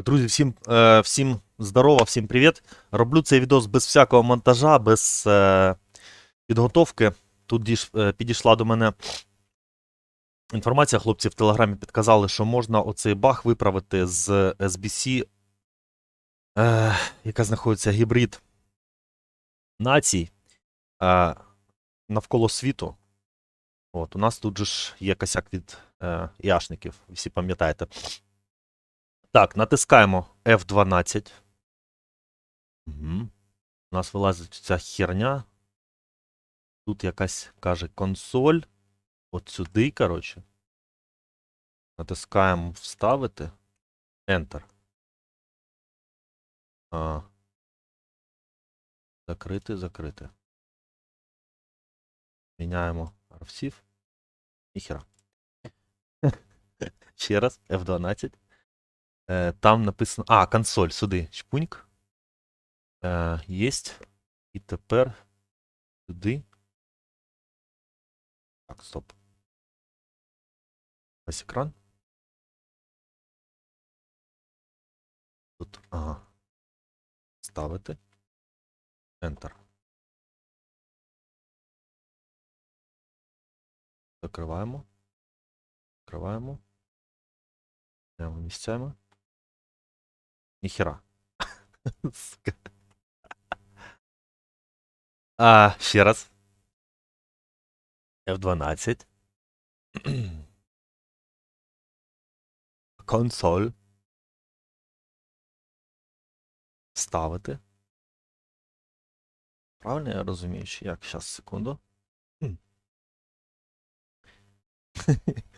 Друзі, всім, е, всім здорово, всім привіт. Роблю цей відос без всякого монтажа, без е, підготовки. Тут діш, е, підійшла до мене інформація. Хлопці в Телеграмі підказали, що можна оцей баг виправити з SBC, е, яка знаходиться гібрид націй е, навколо світу. От, у нас тут же ж є косяк від е, яшників, всі пам'ятаєте. Так, натискаємо F12. Угу. У нас вилазить ця херня. Тут якась каже консоль. От сюди, коротше. Натискаємо вставити. Enter. А. Закрити, закрити. Міняємо арфсів. Ніхера. Ще раз, F12. Е, Там написано. А, консоль сюди. Чпуньк. Е, Єсть. І тепер сюди. Так, стоп. Ось екран. Тут. Ага. Ставити. Enter. Закриваємо. Закриваємо. Прямо місцями. Ніхера. Сука. А, ще раз. F12. Консоль. Ставити. Правильно я розумію, чи як? Щас, секунду.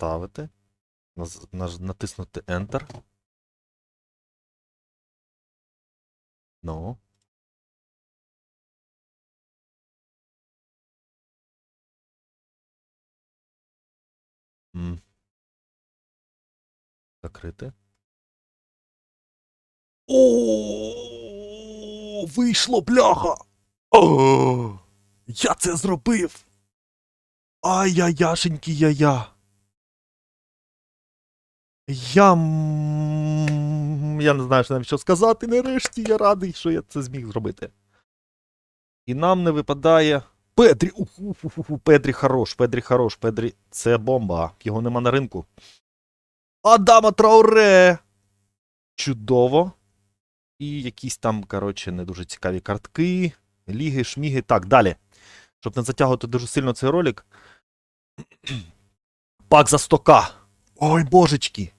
Ставити. Наз- наж- Натиснути Enter. Ну. М. Закрити. О, вийшло, бляха! О, я це зробив! Ай-яй-яшеньки я-я! Я. Я не знаю, що навіть що сказати. Нарешті я радий, що я це зміг зробити. І нам не випадає. Педрі! Педрі хорош, Педрі хорош, Педрі це бомба. Його нема на ринку. Адама Трауре! Чудово. І якісь там, коротше, не дуже цікаві картки, ліги, шміги. Так, далі. Щоб не затягувати дуже сильно цей ролик. Пак за 100к. Ой, божечки.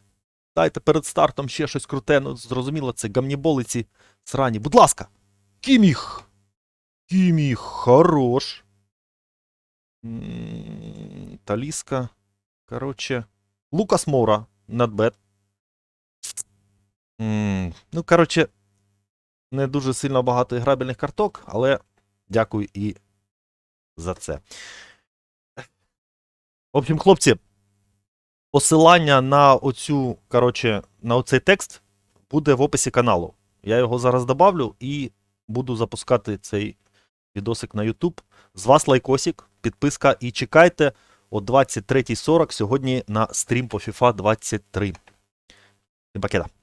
Дайте перед стартом ще щось круте. Ну, зрозуміло, це гамніболиці срані. Будь ласка. Кіміх. Кіміх, хорош. Таліска. Коротше. Лукас Моура. Not bad. М, Ну, коротше, не дуже сильно багато грабельних карток, але дякую і за це. В общем, хлопці, посилання на оцю, коротше, на оцей текст буде в описі каналу. Я його зараз добавлю і буду запускати цей відосик на YouTube. З вас лайкосик, підписка і чекайте о 23.40 сьогодні на стрім по FIFA 23. Всім пакета.